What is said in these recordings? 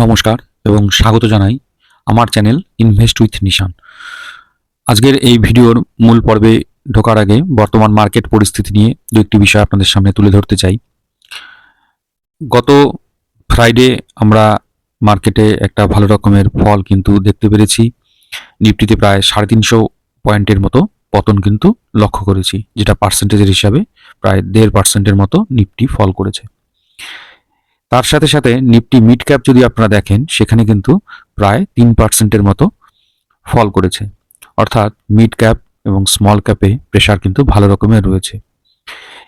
নমস্কার এবং স্বাগত জানাই আমার চ্যানেল ইনভেস্ট উইথ নিশান আজকের এই ভিডিওর মূল পর্বে ঢোকার আগে বর্তমান মার্কেট পরিস্থিতি নিয়ে দু একটি বিষয় আপনাদের সামনে তুলে ধরতে চাই। গত ফ্রাইডে আমরা মার্কেটে একটা ভালো রকমের ফল কিন্তু দেখতে পেরেছি। নিফটিতে প্রায় সাড়ে তিনশো পয়েন্টের মতো পতন কিন্তু লক্ষ্য করেছি, যেটা পার্সেন্টেজের হিসাবে প্রায় দেড় পার্সেন্টের মতো নিফটি ফল করেছে। তার সাথে সাথে নিফটি মিড ক্যাপ যদি আপনারা দেখেন, সেখানে কিন্তু প্রায় তিন পার্সেন্টের মতো ফল করেছে। অর্থাৎ মিড ক্যাপ এবং স্মল ক্যাপে প্রেশার কিন্তু ভালো রকমের রয়েছে।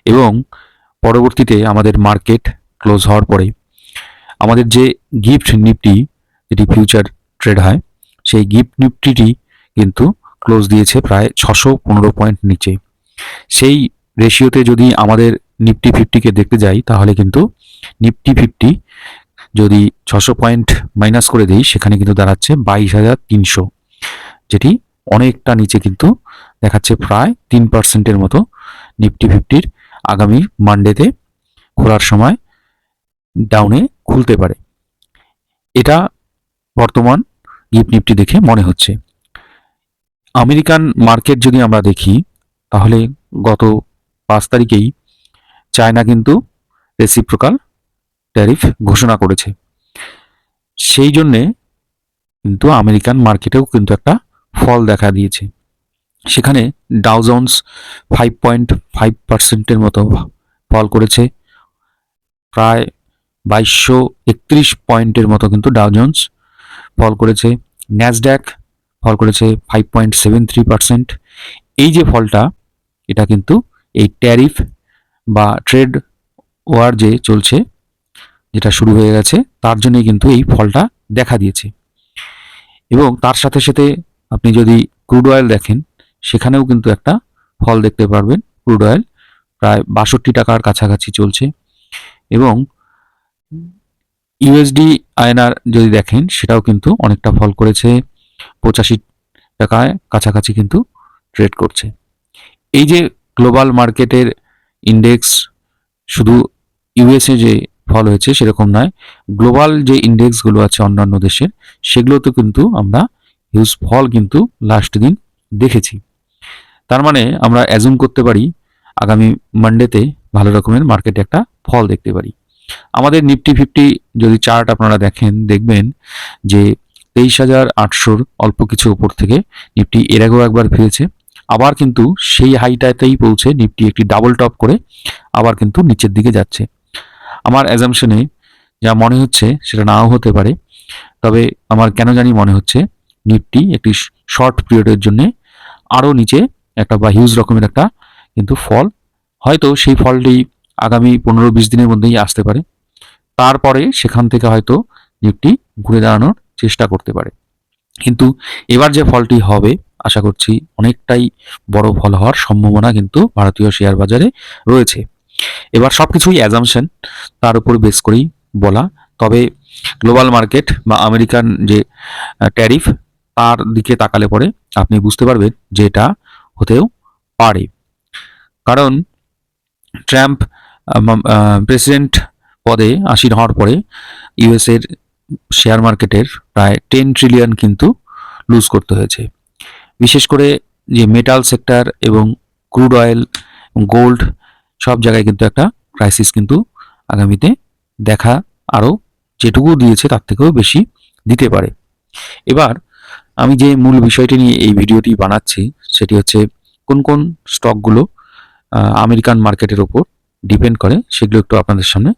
এবং পরবর্তীতে আমাদের মার্কেট ক্লোজ হওয়ার পরে আমাদের যে গিফট নিফটি, যেটি ফিউচার ট্রেড হয়, সেই গিফট নিফটিটি কিন্তু ক্লোজ দিয়েছে প্রায় ছশো পনেরো পয়েন্ট নিচে। সেই রেশিওতে যদি আমাদের নিফটি ফিফটিকে দেখতে যাই, তাহলে কিন্তু নিফটি ফিফটি যদি ছশো পয়েন্ট মাইনাস করে দিই, সেখানে কিন্তু দাঁড়াচ্ছে বাইশ হাজার তিনশো। যেটি অনেকটা নিচে কিন্তু দেখাচ্ছে প্রায় তিন পার্সেন্টের মতো নিফটি ফিফটির আগামী মানডেতে খোলার সময় ডাউনে খুলতে পারে। এটা বর্তমান গিফট নিফটি দেখে মনে হচ্ছে। আমেরিকান মার্কেট যদি আমরা দেখি, তাহলে গত পাঁচ তারিখেই চায়না কিন্তু রেসিপ্রোকাল ট্যারিফ ঘোষণা করেছে। সেই জন্যে কিন্তু আমেরিকান মার্কেটেও কিন্তু একটা ফল দেখা দিয়েছে। সেখানে ডাউজন্স ফাইভ পয়েন্ট ফাইভ পার্সেন্টের মতো ফল করেছে। প্রায় বাইশশো একত্রিশ পয়েন্টের মতো কিন্তু ডাউজন্স ফল করেছে। ন্যাসড্যাক ফল করেছে five point seven three percent এই যে ফলটা, এটা কিন্তু এই ট্যারিফ বা ট্রেড ওয়ার যে চলছে যেটা শুরু হয়ে গেছে, তার জন্যই কিন্তু এই ফলটা দেখা দিয়েছে। এবং তার সাথে সাথে আপনি যদি ক্রুড অয়েল দেখেন, সেখানেও কিন্তু একটা ফল দেখতে পারবেন, ক্রুড অয়েল। প্রায় বাষট্টি টাকার কাছাকাছি চলছে। এবং ইউএসডি আয়নার যদি দেখেন, সেটাও কিন্তু অনেকটা ফল করেছে। পঁচাশি টাকায় কাছাকাছি কিন্তু ট্রেড করছে। এই যে গ্লোবাল মার্কেটের ইন্ডেক্স শুধু ইউএসএ যে ফল হয়েছে, সেরকম নয়। গ্লোবাল যে ইন্ডেক্সগুলো আছে অন্যান্য দেশের, সেগুলোতে কিন্তু আমরা হিউজ ফল কিন্তু লাস্ট দিন দেখেছি। তার মানে আমরা অ্যাজুম করতে পারি, আগামী মানডেতে ভালো রকমের মার্কেটে একটা ফল দেখতে পারি। আমাদের নিফটি ফিফটি যদি চার্ট আপনারা দেখেন, দেখবেন যে তেইশ হাজার আটশোর অল্প কিছু উপর থেকে নিফটি এর আগেও একবার ফিরেছে। আবার কিন্তু সেই হাইটাতেই পৌঁছে নিফটি একটি ডাবল টপ করে আবার কিন্তু নিচের দিকে যাচ্ছে। আমার অ্যাজামশনে যা মনে হচ্ছে সেটা নাও হতে পারে। তবে আমার কেন জানি মনে হচ্ছে, নিফটি একটি শর্ট পিরিয়ডের জন্য আরও নিচে একটা বা হিউজ রকমের একটা কিন্তু ফল হয়তো সেই ফলটি আগামী পনেরো বিশ দিনের মধ্যেই আসতে পারে। তারপরে সেখান থেকে হয়তো নিফটি ঘুরে দাঁড়ানোর চেষ্টা করতে পারে। কিন্তু এবার যে ফলটি হবে, আশা করছি অনেকটাই বড় ফল হওয়ার সম্ভাবনা কিন্তু ভারতীয় শেয়ার বাজারে রয়েছে। এবার সব কিছুই অ্যাজামশন তার উপর বেস করেই বলা। তবে গ্লোবাল মার্কেট বা আমেরিকান যে ট্যারিফ তার দিকে তাকালে পরে আপনি বুঝতে পারবেন যে এটা হতেও পারে। কারণ ট্রাম্প প্রেসিডেন্ট পদে আসীন হওয়ার পরে ইউএসের শেয়ার মার্কেটের প্রায় টেন ট্রিলিয়ন কিন্তু লুজ করতে হয়েছে। বিশেষ করে যে মেটাল সেক্টর এবং ক্রুড অয়েল গোল্ড সব জায়গায় কিন্তু একটা ক্রাইসিস কিন্তু আগামীতে দেখা আরও যেটুকু দিয়েছে তার থেকেও বেশি দিতে পারে। এবার আমি যে মূল বিষয়টি নিয়ে এই ভিডিওটি বানাচ্ছি সেটি হচ্ছে কোন কোন স্টকগুলো আমেরিকান মার্কেটের ওপর ডিপেন্ড করে সেগুলো একটু আপনাদের সামনে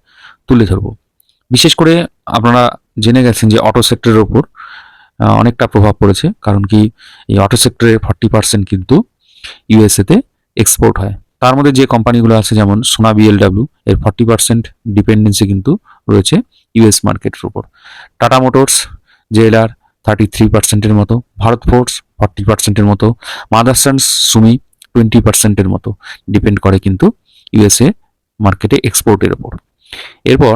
তুলে ধরবো। বিশেষ করে আপনারা জেনে গেছেন যে অটো সেক্টরের ওপর অনেকটা প্রভাব পড়েছে, কারণ কি এই অটো সেক্টরের ফর্টি পার্সেন্ট কিন্তু ইউএসএতে এক্সপোর্ট হয়। তার মধ্যে যে কোম্পানিগুলো আছে, যেমন সোনা বিএলডাব্লিউ এর ফর্টি পার্সেন্ট ডিপেন্ডেন্সি কিন্তু রয়েছে ইউএস মার্কেটের উপর। Tata Motors JLR thirty three পার্সেন্টের মতো ভারত ফোর্স ফর্টি পার্সেন্টের মতো মাদারসান্স সুমি টোয়েন্টি পার্সেন্টের মতো ডিপেন্ড করে কিন্তু ইউএসএ মার্কেটে এক্সপোর্টের ওপর এরপর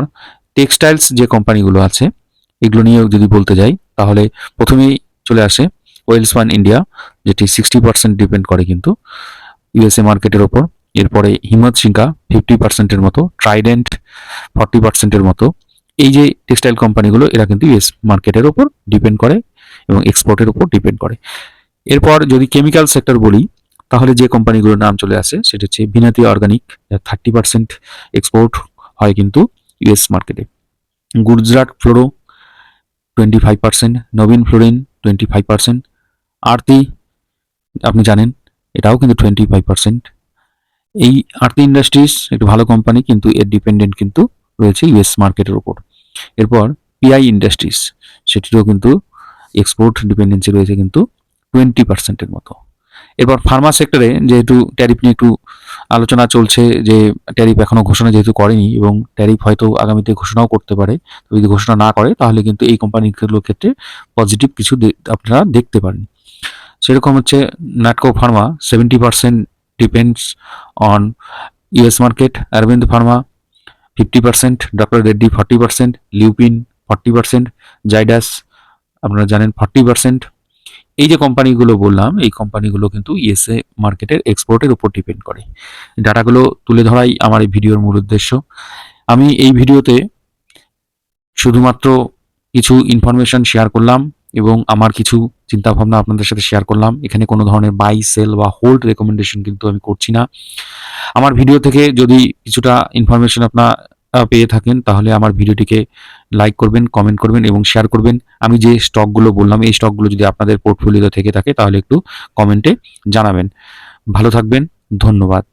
টেক্সটাইলস যে কোম্পানিগুলো আছে, এগুলো নিয়েও যদি বলতে যাই, তাহলে প্রথমেই চলে আসে ওয়েলসপান ইন্ডিয়া যেটি সিক্সটি পার্সেন্ট ডিপেন্ড করে কিন্তু ইউএসএ মার্কেটের ওপর। এরপরে হিমত সিংকা ফিফটি পার্সেন্টের মতো ট্রাইডেন্ট ফর্টি পার্সেন্টের মতো। এই যে টেক্সটাইল কোম্পানিগুলো এরা কিন্তু ইউএস মার্কেটের ওপর ডিপেন্ড করে এবং এক্সপোর্টের উপর ডিপেন্ড করে। এরপর যদি কেমিক্যাল সেক্টর বলি, তাহলে যে কোম্পানিগুলোর নাম চলে আসে, সেটা হচ্ছে Vinati organic thirty percent export হয় কিন্তু ইউএস মার্কেটে Gujarat fluoro twenty five percent নবীন fluorine twenty five percent Aarti আপনি জানেন এটাও কিন্তু টোয়েন্টি ফাইভ পার্সেন্ট এই আরতি ইন্ডাস্ট্রিজ একটু ভালো কোম্পানি কিন্তু এর ডিপেন্ডেন্ট কিন্তু রয়েছে ইউএস মার্কেটের উপর। এরপর পিআই ইন্ডাস্ট্রিজ সেটিরও কিন্তু এক্সপোর্ট ডিপেন্ডেন্সি রয়েছে কিন্তু টোয়েন্টি পার্সেন্টের মতো। এরপর ফার্মা সেক্টরে যেহেতু ট্যারিফ নিয়ে একটু আলোচনা চলছে, যে ট্যারিফ এখনও ঘোষণা যেহেতু করেনি এবং ট্যারিফ হয়তো আগামীতে ঘোষণাও করতে পারে যদি ঘোষণা না করে, তাহলে কিন্তু এই কোম্পানিগুলোর ক্ষেত্রে পজিটিভ কিছু আপনারা দেখতে পারেন। সেরকম হচ্ছে Natco pharma seventy percent depends on US market Aurobindo pharma fifty percent doctor Reddy forty percent Lupin forty percent Zydus আপনারা জানেন ফর্টি পার্সেন্ট এই যে কোম্পানিগুলো বললাম, এই কোম্পানিগুলো কিন্তু ইউএসএ মার্কেটের এক্সপোর্টের উপর ডিপেন্ড করে। ডাটাগুলো তুলে ধরাই আমার এই ভিডিওর মূল উদ্দেশ্য। আমি এই ভিডিওতে শুধুমাত্র কিছু ইনফরমেশন শেয়ার করলাম এবং আমার কিছু চিন্তাভাবনা আপনাদের সাথে শেয়ার করলাম। এখানে কোনো ধরনের বাই সেল বা হোল্ড রেকমেন্ডেশন কিন্তু আমি করছি না। আমার ভিডিও থেকে যদি কিছুটা ইনফরমেশন আপনার পেয়ে থাকেন, তাহলে আমার ভিডিওটিকে লাইক করবেন কমেন্ট করবেন এবং শেয়ার করবেন। আমি যে স্টকগুলো বললাম, এই স্টকগুলো যদি আপনাদের পোর্টফোলিওতে থেকে থাকে, তাহলে একটু কমেন্টে জানাবেন। ভালো থাকবেন, ধন্যবাদ।